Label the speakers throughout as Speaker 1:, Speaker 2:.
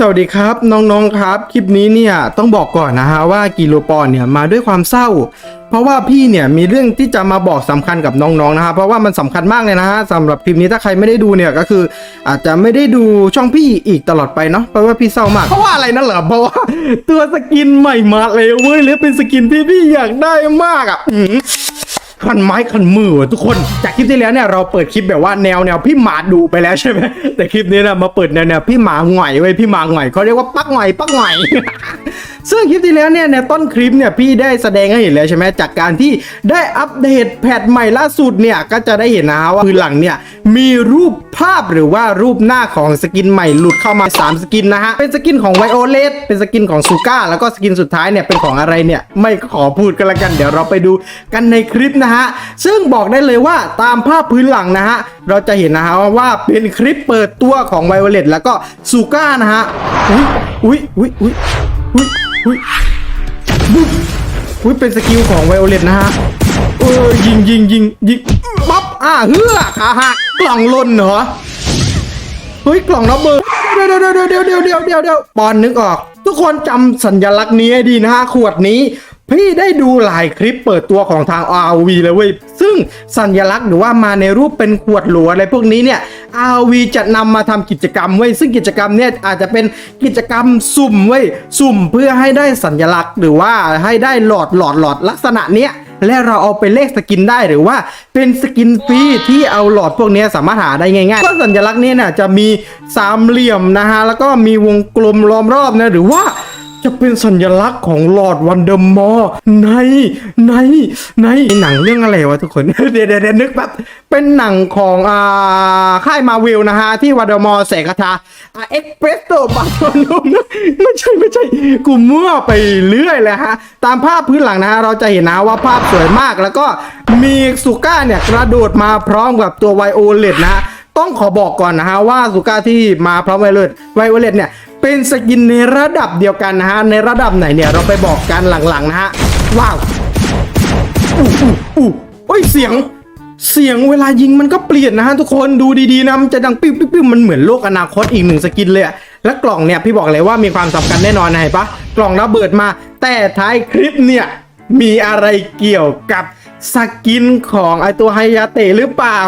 Speaker 1: สวัสดีครับน้องๆครับ คลิปนี้เนี่ยต้องบอกก่อนนะฮะว่ากิโลปอนเนี่ยมาด้วยความเศร้า เพราะว่าพี่เนี่ยมีเรื่องที่จะมาบอกสำคัญกับน้องๆนะฮะเพราะว่ามันสำคัญมากเลยนะฮะสำหรับคลิปนี้ถ้าใครไม่ได้ดูเนี่ยก็คือ อาจจะไม่ได้ดูช่องพี่อีกตลอดไปเนาะเพราะว่าพี่เศร้ามากเพราะว่าอะไรนั่นเหรอเพราะว่าตัวสกินใหม่มาเลยเว้ยหรือเป็นสกินที่พี่อยากได้มากอะ คันไม้คันมือว่ะทุกคนจากคลิปที่แล้วเนี่ยเราเปิดคลิปแบบว่าแนวแนวพี่หมาดุไปแล้วใช่ไหมแต่คลิปนี้นะมาเปิดแนวแนวพี่หมาหงอยไว้ยพี่หมาหงอยเขาเรียกว่าปักหงอยปักหงอย ซึ่งคลิปที่แล้วเนี่ยในต้นคลิปเนี่ยพี่ได้แสดงให้เห็นแล้วใช่ไหมจากการที่ได้อัปเดตแพทใหม่ล่าสุดเนี่ยก็จะได้เห็นนะฮะว่าพื้นหลังเนี่ยมีรูปภาพหรือว่ารูปหน้าของสกินใหม่หลุดเข้ามาสามสกินนะฮะ เป็นสกินของไวโอเลตเป็นสกินของซูก้าแล้วก็สกินสุดท้ายเนี่ยเป็นของอะไรเนี่ยไม่ขอพูดกันละกันเดี๋ยวเราไปดูกันในคลิปนะฮะ ซึ่งบอกได้เลยว่าตามภาพพื้นหลังนะฮะเราจะเห็นนะฮะว่าเป็นคลิปเปิดตัวของไวโอเลตแล้วก็ซูก้านะฮะอุ้ยอุ้ยอุ้ยอุ้ย อุ้ยอุ้ยเป็นสกิลของไวโอเลตนะฮะเออยิงยิงยิงยิงปั๊บอ่าเฮือขาหักกล่องล่นเหรอเฮ้ยกล่องรับเบอเดี๋ยวเดี๋ยวเดี๋ยวเดี๋ยวเดี๋ยวเดี๋ยวเดี๋ยวปอนนึกออก ทุกคนจำสัญลักษณ์นี้ให้ดีนะฮะขวดนี้ พี่ได้ดูหลายคลิปเปิดตัวของทาง RV เลยเว้ย ซึ่งสัญลักษณ์หรือว่ามาในรูปเป็นขวดหลวอะไรพวกนี้เนี่ย RV จะนำมาทำกิจกรรมเว้ย ซึ่งกิจกรรมเนี่ยอาจจะเป็นกิจกรรมสุ่มเว้ย สุ่มเพื่อให้ได้สัญลักษณ์ หรือว่าให้ได้หลอดหลอดหลอดลักษณะเนี้ยและเราเอาไปเลขสกินได้หรือว่าเป็นสกินฟรีที่เอาหลอดพวกนี้สามารถหาได้ง่ายๆก็สัญลักษณ์นี้เนี่ยจะมีสามเหลี่ยมนะฮะแล้วก็มีวงกลมล้อมรอบนะหรือว่า จะเป็นสัญลักษณ์ของหลอดวันเดอร์มอร์ในในในหนังเรื่องอะไรวะทุกคน เดี๋ยวเดี๋ยวนึกแบบเป็นหนังของอ่าค่ายมาวิลนะฮะ ที่วันเดอร์มอร์แสกคาอาเอ็กเพรสโตบาโนไม่ใช่ไม่ใช่กูมั่วไปเรื่อยเลยฮะ ตามภาพพื้นหลังนะฮะ เราจะเห็นนะว่าภาพสวยมากแล้วก็มีสุก้าเนี่ยกระโดดมาพร้อมกับตัวไวโอเลตนะฮะต้องขอบอกก่อนนะฮะว่าสุก้าที่มาพร้อมไวโอเลตไวโอเลตเนี่ย เป็นสกินในระดับเดียวกันนะฮะ ในระดับไหนเนี่ยเราไปบอกกันหลังๆนะฮะ ว้าวอู้อู้อู้โอ้ยเสียง เสียงเวลายิงมันก็เปลี่ยนนะฮะทุกคนดูดีๆนะมันจะดังปิ๊บปิ๊บปิ๊บมันเหมือนโลกอนาคตอีกหนึ่งสกินเลยอะและกล่องเนี่ยพี่บอกเลยว่ามีความสำคัญแน่นอนนะเห็นปะกล่องระเบิดมา แต่ท้ายคลิปเนี่ยมีอะไรเกี่ยวกับสกินของไอตัวไฮยาเตะหรือเปล่า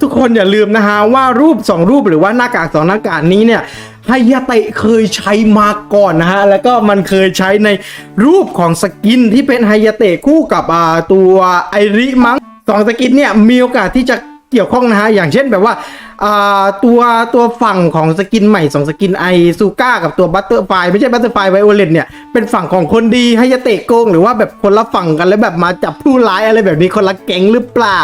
Speaker 1: ทุกคนอย่าลืมนะฮะว่ารูป 2 รูปหรือว่าหน้ากากสองหน้ากากนี้เนี่ย ไฮยาเตะเคยใช้มาก่อนนะฮะ แล้วก็มันเคยใช้ในรูปของสกินที่เป็นไฮยาเตะคู่กับตัวไอริมังสองสกินเนี่ยมีโอกาสที่จะเกี่ยวข้องนะฮะ อย่างเช่นแบบว่าอ่าตัวตัวฝั่งของสกินใหม่สองสกินไอซูก้ากับตัวบัตเตอร์ไฟไม่ใช่บัตเตอร์ไฟไวโอเลตเนี่ย เป็นฝั่งของคนดีไฮยาเตะโกง หรือว่าแบบคนละฝั่งกันแล้วแบบมาจับผู้ร้ายอะไรแบบนี้คนละแก๊งหรือเปล่า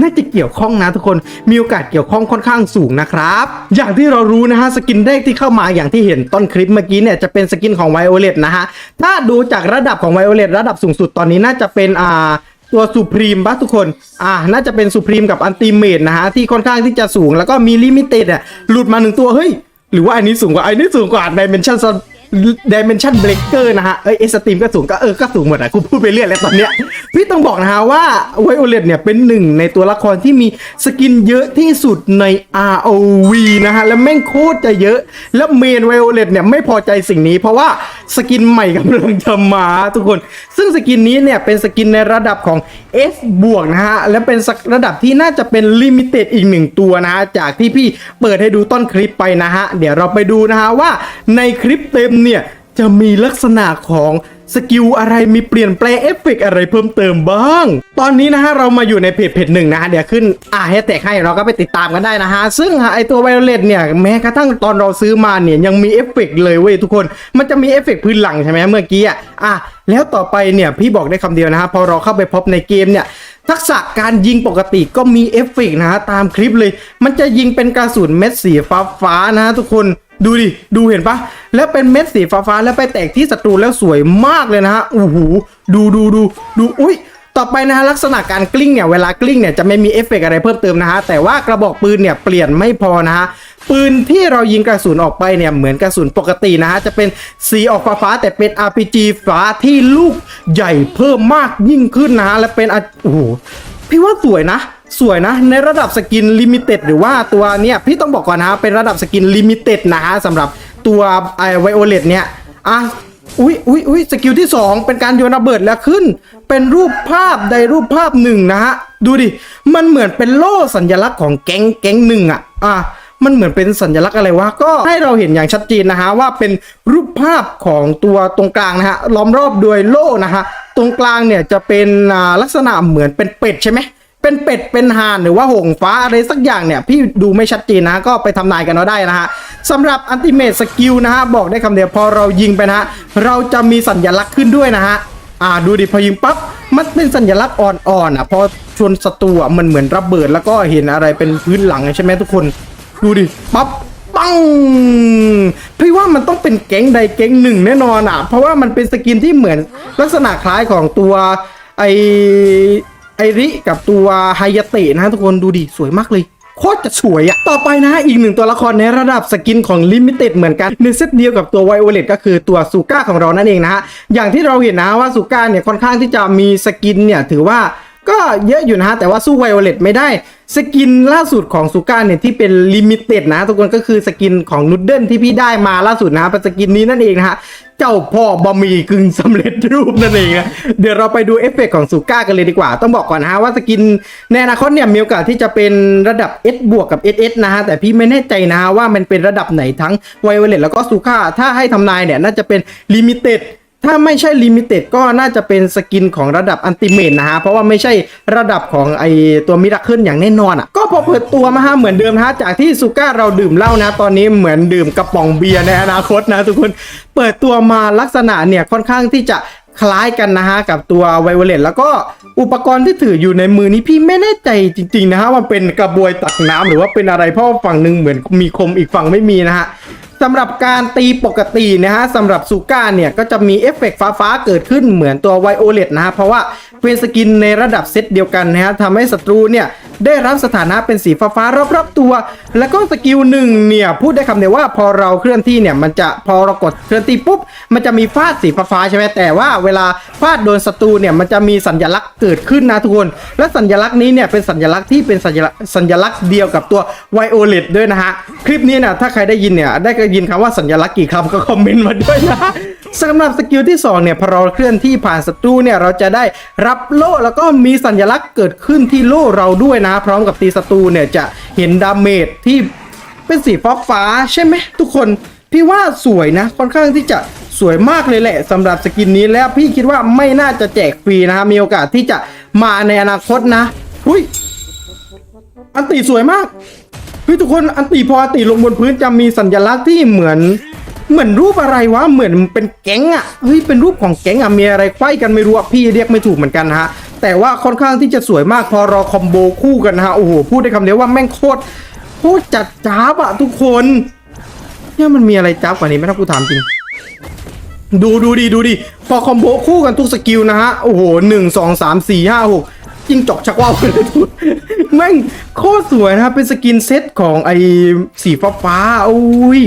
Speaker 1: น่าจะเกี่ยวข้องนะทุกคนมีโอกาสเกี่ยวข้องค่อนข้างสูงนะครับอย่างที่เรารู้นะฮะสกินแรกที่เข้ามาอย่างที่เห็นต้นคลิปเมื่อกี้เนี่ยจะเป็นสกินของไวโอเลตนะฮะถ้าดูจากระดับของไวโอเลตระดับสูงสุดตอนนี้น่าจะเป็นอ่าตัวสุพรีมปะทุกคน อ่า น่าจะเป็นสุพรีมกับอันติเมตนะฮะ ที่ค่อนข้างที่จะสูงแล้วก็มีลิมิเต็ดอะ หลุดมาหนึ่งตัว เฮ้ย หรือว่าอันนี้สูงกว่า อันนี้สูงกว่าดิเมนชั่น ดิเมนชั่นเบรกเกอร์นะฮะ เอ้ยสตีมก็สูงก็เออ ก็สูงหมดอะกูพูดไปเรื่อยแล้วตอนเนี้ย พี่ต้องบอกนะฮะว่าไวโอเลตเนี่ยเป็นหนึ่งในตัวละครที่มีสกินเยอะที่สุดใน ROV นะฮะ และแม่งโคตรจะเยอะ แล้วเมนไวโอเลตเนี่ยไม่พอใจสิ่งนี้เพราะว่า สกินใหม่กำลังจะมาทุกคน ซึ่งสกินนี้เนี่ยเป็นสกินในระดับของ S บวกนะฮะ และเป็นระดับที่น่าจะเป็นลิมิเต็ดอีกหนึ่งตัวนะฮะ จากที่พี่เปิดให้ดูต้นคลิปไปนะฮะ เดี๋ยวเราไปดูนะฮะว่าในคลิปเต็มเนี่ยจะมีลักษณะของ สกิลอะไรมีเปลี่ยนแปลงเอฟเฟกต์อะไรเพิ่มเติมบ้าง ตอนนี้นะฮะเรามาอยู่ในเพจเพจหนึ่งนะฮะเดี๋ยวขึ้นอ่าให้แตกให้เราก็ไปติดตามกันได้นะฮะ ซึ่งไอตัวไวโอเลตเนี่ยแม้กระทั่งตอนเราซื้อมาเนี่ยยังมีเอฟเฟกต์เลยเว้ยทุกคน มันจะมีเอฟเฟกต์พื้นหลังใช่ไหมเมื่อกี้อะอะแล้วต่อไปเนี่ยพี่บอกได้คำเดียวนะฮะพอเราเข้าไปพบในเกมเนี่ยทักษะการยิงปกติก็มีเอฟเฟกต์นะฮะตามคลิปเลย มันจะยิงเป็นกระสุนเม็ดสีฟ้าฟ้าๆนะฮะทุกคน ดูดิ ดูเห็นปะ แล้วเป็นเม็ดสีฟ้าฟาๆ แล้วไปแตกที่ศัตรูแล้วสวยมากเลยนะฮะโอ้โหดูดูดูดู อุ้ย ต่อไปนะฮะลักษณะการกลิ้งเนี่ย เวลากลิ้งเนี่ยจะไม่มีเอฟเฟกต์อะไรเพิ่มเติมนะฮะ แต่ว่ากระบอกปืนเนี่ยเปลี่ยนไม่พอนะฮะ ปืนที่เรายิงกระสุนออกไปเนี่ยเหมือนกระสุนปกตินะฮะ จะเป็นสีออกฟ้าๆแต่เป็น RPG ฟ้าที่ลูกใหญ่เพิ่มมากยิ่งขึ้นนะฮะ และเป็นอะโอ้โห พี่ว่าสวยนะ สวยนะ ในระดับสกินลิมิเต็ดหรือว่าตัวเนี่ยพี่ต้องบอกก่อนนะฮะเป็นระดับสกินลิมิเต็ดนะฮะสำหรับตัวไอไวโอเลตเนี่ยอะอุ้ยอุ้ยอุ้ยสกิลที่ 2 เป็นการโยนระเบิดแล้วขึ้น เป็นรูปภาพใดรูปภาพหนึ่งนะฮะ ดูดิ มันเหมือนเป็นโล่สัญลักษณ์ของแก๊งแก๊งหนึ่งอะอะมันเหมือนเป็นสัญลักษณ์อะไรวะ ก็ให้เราเห็นอย่างชัดเจนนะฮะว่าเป็นรูปภาพของตัวตรงกลางนะฮะล้อมรอบด้วยโล่นะฮะ ตรงกลางเนี่ยจะเป็นลักษณะเหมือนเป็นเป็ดใช่ไหม เป็นเป็ดเป็นห่านหรือว่าหงฟ้าอะไรสักอย่างเนี่ยพี่ดูไม่ชัดเจนนะก็ไปทำนายกันเอาได้นะฮะสำหรับอันติเม e สกิลนะฮะบอกได้คำเดียวพอเรายิงไปนะฮะเราจะมีสัญลักษณ์ขึ้นด้วยนะฮะอ่าดูดิพอยิงปั๊บมันเป็นสัญลักษณ์อ่อนๆอะพอชนศัตรูอะมันเหมือนระเบิดแล้วก็เห็นอะไรเป็นพื้นหลังใช่ไหมทุกคนดูดิปั๊บปังพี่ว่ามันต้องเป็นแก๊งใดแก๊งหนึ่งแน่นอนอะ เพราะว่ามันเป็นสกินที่เหมือนลักษณะคล้ายของตัวไอ ไอริกับตัวไฮยาเตะนะทุกคนดูดิสวยมากเลยโคตรจะสวยอะต่อไปนะอีกหนึ่งตัวละครในระดับสกินของลิมิเต็ดเหมือนกันในเซตเดียวกับตัวไวโอเลตก็คือตัวซูก้าของเรานั่นเองนะฮะอย่างที่เราเห็นนะว่าซูก้าเนี่ยค่อนข้างที่จะมีสกินเนี่ยถือว่า ก็เยอะอยู่นะฮะ แต่ว่าสู้ไวโอเลตไม่ได้ สกินล่าสุดของซูก้าเนี่ยที่เป็นลิมิเต็ดนะ ทุกคนก็คือสกินของนูดเดิลที่พี่ได้มาล่าสุดนะฮะเป็นสกินนี้นั่นเองนะฮะ เจ้าพ่อบะหมี่กึ่งสำเร็จรูปนั่นเองนะเดี๋ยวเราไปดูเอฟเฟกต์ของซูก้ากันเลยดีกว่า ต้องบอกก่อนนะฮะว่าสกินในอนาคตเนี่ยมีโอกาสที่จะเป็นระดับ S บวกกับ SS นะฮะแต่พี่ไม่แน่ใจนะฮะว่ามันเป็นระดับไหนทั้งไวโอเลตแล้วก็ซูก้าถ้าให้ทำนายเนี่ยน่าจะเป็นลิมิเต็ด ถ้าไม่ใช่ลิมิเต็ดก็น่าจะเป็นสกินของระดับอันติเม e นะฮะ เพราะว่าไม่ใช่ระดับของไอตัวมิราเคิลอย่างแน่นอนอะ ก็พอเปิดตัวมาฮะเหมือนเดิมนะฮะ จากที่ซูก้าเราดื่มเหล้านะ ตอนนี้เหมือนดื่มกระป๋องเบียร์ในอนาคตนะทุกคน เปิดตัวมาลักษณะเนี่ยค่อนข้างที่จะคล้ายกันนะฮะ กับตัวไวโอเลตแล้วก็อุปกรณ์ที่ถืออยู่ในมือนี้พี่ไม่แน่ใจจริง ๆ นะฮะว่าเป็นกระบวยตักน้ำหรือว่าเป็นอะไรเพราะฝั่งหนึ่งเหมือนมีคมอีกฝั่งไม่มีนะฮะ สำหรับการตีปกตินะฮะสำหรับซูก้าเนี่ย ก็จะมีเอฟเฟกต์ฟ้าๆเกิดขึ้นเหมือนตัวไวโอเลตนะฮะเพราะว่าเป็นสกินในระดับเซตเดียวกันนะฮะทำให้ศัตรูเนี่ย ได้รับสถานะเป็นสีฟ้าๆรอบๆตัว แล้วก็สกิลหนึ่งเนี่ยพูดได้คำเดียวว่าพอเราเคลื่อนที่เนี่ยมันจะพอเรากดเคลื่อนที่ปุ๊บมันจะมีฟาดสีฟ้าๆใช่ไหมแต่ว่าเวลาฟาดโดนศัตรูเนี่ยมันจะมีสัญลักษณ์เกิดขึ้นนะทุกคน และสัญลักษณ์นี้เนี่ยเป็นสัญลักษณ์ที่เป็นสัญลักษณ์สัญลักษณ์เดียวกับตัวไวโอเลตด้วยนะฮะคลิปนี้นะถ้าใครได้ยินเนี่ยได้ยินคำว่าสัญลักษณ์กี่คำก็คอมเมนต์มาด้วยนะ สำหรับสกิลที่2เนี่ยพอเราเคลื่อนที่ผ่านศัตรูเนี่ยเราจะได้รับโล่แล้วก็มีสัญลักษณ์เกิดขึ้นที่โล่เราด้วยนะ พร้อมกับตีศัตรูเนี่ยจะเห็นดาเมจที่เป็นสีฟ้าฟ้าใช่ไหมทุกคนพี่ว่าสวยนะค่อนข้างที่จะสวยมากเลยแหละสำหรับสกินนี้แล้วพี่คิดว่าไม่น่าจะแจกฟรีนะฮะมีโอกาสที่จะมาในอนาคตนะอุ้ยอันตีสวยมากเฮ้ยทุกคนอันตีพออันตีลงบนพื้นจะมีสัญลักษณ์ที่เหมือน เหมือนรูปอะไรวะเหมือนเป็นแก๊งอะเฮ้ยเป็นรูปของแก๊งอะมีอะไรไขว้กันไม่รู้อะพี่เรียกไม่ถูกเหมือนกันฮะแต่ว่าค่อนข้างที่จะสวยมากพอรอคอมโบคู่กันฮะโอ้โหพูดได้คำเดียวว่าแม่งโคตรโคตรจัดจ้าบอะทุกคนเนี่ยมันมีอะไรจ้าบกว่านี้ไหมถ้ากูถามจริง ดูดูดิดูดิพอคอมโบคู่กันทุกสกิลนะฮะโอ้โหหนึ่งสองสามสี่ห้าหกจิงจอกชักว่าวเลยทุกแม่งโคตรสวยนะครับเป็นสกินเซ็ตของไอ้สีฟ้าฟ้าอุ้ย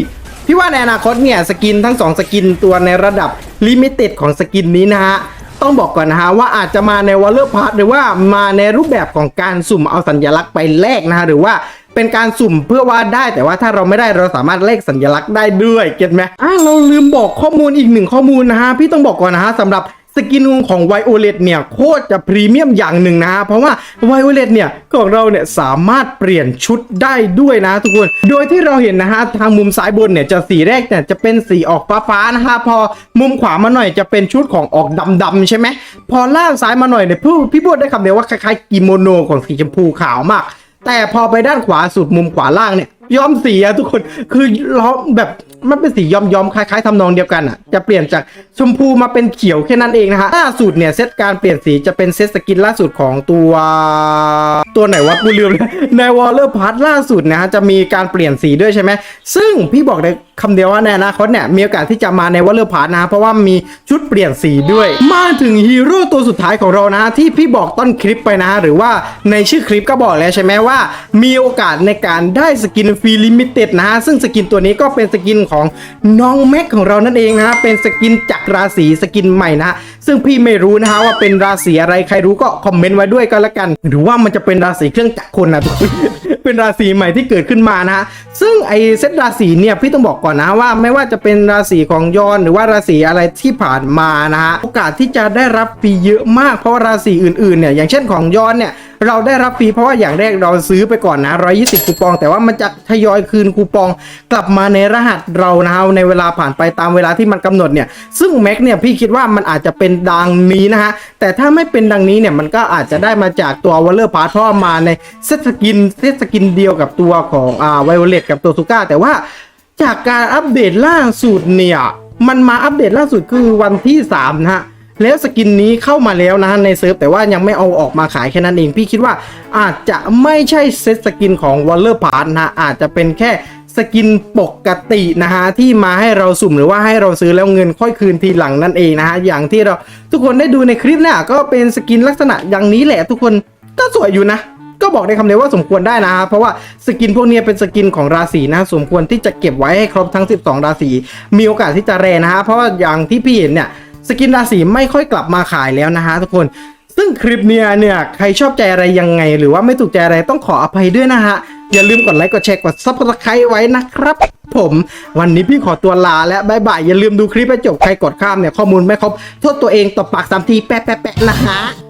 Speaker 1: พี่ว่าในอนาคตเนี่ยสกินทั้งสองสกินตัวในระดับลิมิเต็ดของสกินนี้นะฮะต้องบอกก่อนนะฮะว่าอาจจะมาในวอลเลอร์พาร์ทหรือว่ามาในรูปแบบของการสุ่มเอาสัญลักษณ์ไปแลกนะฮะหรือว่าเป็นการสุ่มเพื่อว่าได้แต่ว่าถ้าเราไม่ได้เราสามารถเลขสัญลักษณ์ได้ด้วยเก็ตไหมอะเราลืมบอกข้อมูลอีกหนึ่งข้อมูลนะฮะพี่ต้องบอกก่อนนะฮะสำหรับ สกินของไวโอเลตเนี่ยโคตรจะพรีเมียมอย่างหนึ่งนะ เพราะว่าไวโอเลตเนี่ยของเราเนี่ยสามารถเปลี่ยนชุดได้ด้วยนะทุกคน โดยที่เราเห็นนะฮะทางมุมซ้ายบนเนี่ยจะสีแรกเนี่ยจะเป็นสีออกฟ้าๆนะฮะพอมุมขวามาหน่อยจะเป็นชุดของออกดำๆใช่ไหมพอล่างซ้ายมาหน่อยเนี่ยพี่พี่พูดได้คำเดียวว่าคล้ายๆกิโมโนของสีชมพูขาวมาก แต่พอไปด้านขวาสุดมุมขวาล่างเนี่ยย้อมสีอะทุกคนคือล้อมแบบ มันเป็นสีย้อมย้อมคล้ายๆทำนองเดียวกันอะจะเปลี่ยนจากชมพูมาเป็นเขียวแค่นั้นเองนะฮะล่าสุดเนี่ยเซตการเปลี่ยนสีจะเป็นเซตสกินล่าสุดของตัวตัวไหนวะกูลืมเลยในวอลเลอร์พาร์ทล่าสุดนะฮะจะมีการเปลี่ยนสีด้วยใช่ไหมซึ่งพี่บอกเลยคำเดียวว่าในอนาคตเนี่ยมีโอกาสที่จะมาในวอลเลอร์พาร์ทนะเพราะว่ามีชุดเปลี่ยนสีด้วย มาถึงฮีโร่ตัวสุดท้ายของเรานะที่พี่บอกต้นคลิปไปนะฮะหรือว่าในชื่อคลิปก็บอกแล้วใช่ไหมว่า มีโอกาสในการได้สกินฟรีลิมิเต็ดนะฮะซึ่งสกินตัวนี้ก็เป็นสกินของน้องแม็กของเรานั่นเองนะฮะเป็นสกินจากราศีสกินใหม่นะฮะซึ่งพี่ไม่รู้นะฮะว่าเป็นราศีอะไรใครรู้ก็คอมเมนต์ไว้ด้วยก็แล้วกัน หรือว่ามันจะเป็นราศีเครื่องจักรคนนะเป็นราศีใหม่ที่เกิดขึ้นมานะฮะซึ่งไอเซตราศีเนี่ยพี่ต้องบอกก่อนนะว่าไม่ว่าจะเป็นราศีของยอนหรือว่าราศีอะไรที่ผ่านมานะฮะโอกาสที่จะได้รับฟรีเยอะมากเพราะาราศีอื่นๆเนี่ยอย่างเช่นของยอนเนี่ยเราได้รับฟรีเพราะว่าอย่างแรกเราซื้อไปก่อนนะ 120 คูปอง แต่ว่ามันจะทยอยคืนคูปอง กลับมาในรหัสเรานะฮะในเวลาผ่านไปตามเวลาที่มันกำหนดเนี่ยซึ่งแม็กเนี่ยพี่คิดว่ามันอาจจะเป็นดังนี้นะฮะแต่ถ้าไม่เป็นดังนี้เนี่ยมันก็อาจจะได้มาจากตัววอลเลอร์พาร์ทเพราะว่ามาในเซตสกินเซตสกินเดียวกับตัวของอ่าไวโอเลตกับตัวซูก้าแต่ว่า จากการอัปเดตล่าสุดเนี่ย มันมาอัปเดตล่าสุดคือวันที่ 3 นะฮะ แล้วสกินนี้เข้ามาแล้วนะฮะในเซิร์ฟแต่ว่ายังไม่เอาออกมาขายแค่นั้นเอง พี่คิดว่าอาจจะไม่ใช่เซตสกินของ w a l l e r p a r t นะฮะอาจจะเป็นแค่สกินปกตินะฮะที่มาให้เราสุ่มหรือว่าให้เราซื้อแล้วเงินค่อยคืนทีหลังนั่นเองนะฮะอย่างที่เราทุกคนได้ดูในคลิปเนี่ยก็เป็นสกินลักษณะอย่างนี้แหละทุกคนก็สวยอยู่นะ ก็บอกในคำเดียวว่าสมควรได้นะฮะเพราะว่าสกินพวกนี้เป็นสกินของราศีนะสมควรที่จะเก็บไว้ให้ครบทั้ง 12 ราศีมีโอกาสที่จะแรนะฮะเพราะว่าอย่างที่พี่เห็นเนี่ยสกินราศีไม่ค่อยกลับมาขายแล้วนะฮะทุกคนซึ่งคลิปเนี้ยเนี่ยใครชอบใจอะไรยังไง หรือว่าไม่ถูกใจอะไรต้องขออภัยด้วยนะฮะ อย่าลืมกดไลค์กดแชร์กดซับสไครต์ไว้นะครับผม วันนี้พี่ขอตัวลาและบายบาย อย่าลืมดูคลิปให้จบใครกดข้ามเนี่ยข้อมูลไม่ครบ โทษตัวเองตบปากสามทีแปะแปะแปะนะฮะ